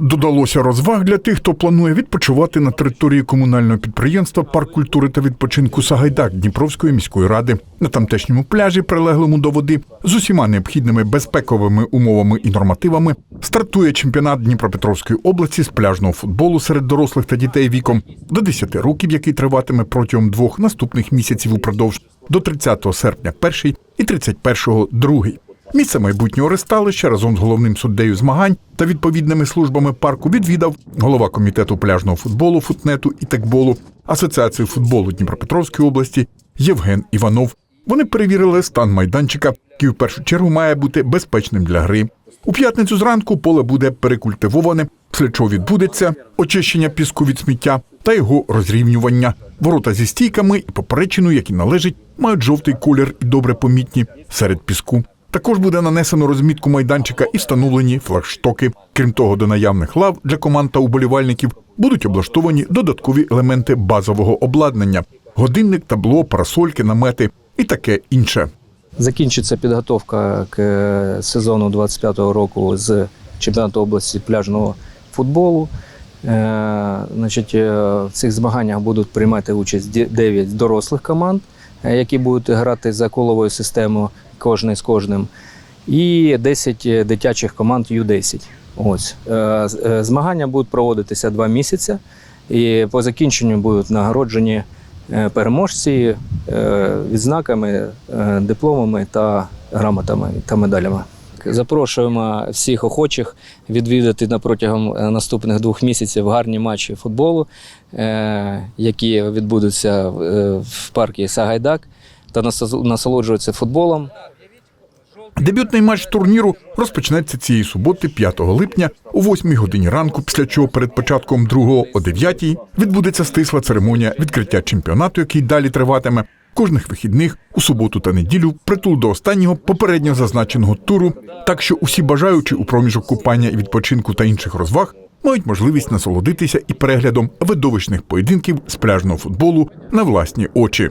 Додалося розваг для тих, хто планує відпочивати на території комунального підприємства Парк культури та відпочинку Сагайдак Дніпровської міської ради на тамтешньому пляжі, прилеглому до води, з усіма необхідними безпековими умовами і нормативами, стартує чемпіонат Дніпропетровської області з пляжного футболу серед дорослих та дітей віком до 10 років, який триватиме протягом двох наступних місяців упродовж до 30 серпня перший і 31 другий. Місце майбутнього ресталища разом з головним суддею змагань та відповідними службами парку відвідав голова комітету пляжного футболу, футнету і текболу Асоціації футболу Дніпропетровської області Євген Іванов. Вони перевірили стан майданчика, який в першу чергу має бути безпечним для гри. У п'ятницю зранку поле буде перекультивоване, після чого відбудеться очищення піску від сміття та його розрівнювання. Ворота зі стійками і поперечиною, які належать, мають жовтий колір і добре помітні серед піску. Також буде нанесено розмітку майданчика і встановлені флагштоки. Крім того, до наявних лав для команд та уболівальників будуть облаштовані додаткові елементи базового обладнання: годинник, табло, парасольки, намети і таке інше. Закінчиться підготовка к е, сезону 25-го року з чемпіонату області пляжного футболу. Е, Значить, е, в цих змаганнях будуть приймати участь 9 дорослих команд, е, які будуть грати за коловою системою кожний з кожним, і 10 дитячих команд Ю-10. Ось. Змагання будуть проводитися два місяці, і по закінченню будуть нагороджені переможці відзнаками, дипломами та грамотами та медалями. Запрошуємо всіх охочих відвідати на протягом е, наступних двох місяців гарні матчі футболу, е, які відбудуться в- паркі парку Сагайдак, та насоло- насолоджуватися футболом. Дебютний матч турніру розпочнеться цієї суботи, 5 липня, о 8 годині ранку, після чого перед початком другого о 9 відбудеться стисла церемонія відкриття чемпіонату, який далі триватиме кожних вихідних у суботу та неділю, притул до останнього попередньо зазначеного туру. Так що усі бажаючі у проміжок купання і відпочинку та інших розваг мають можливість насолодитися і переглядом видовищних поєдинків з пляжного футболу на власні очі.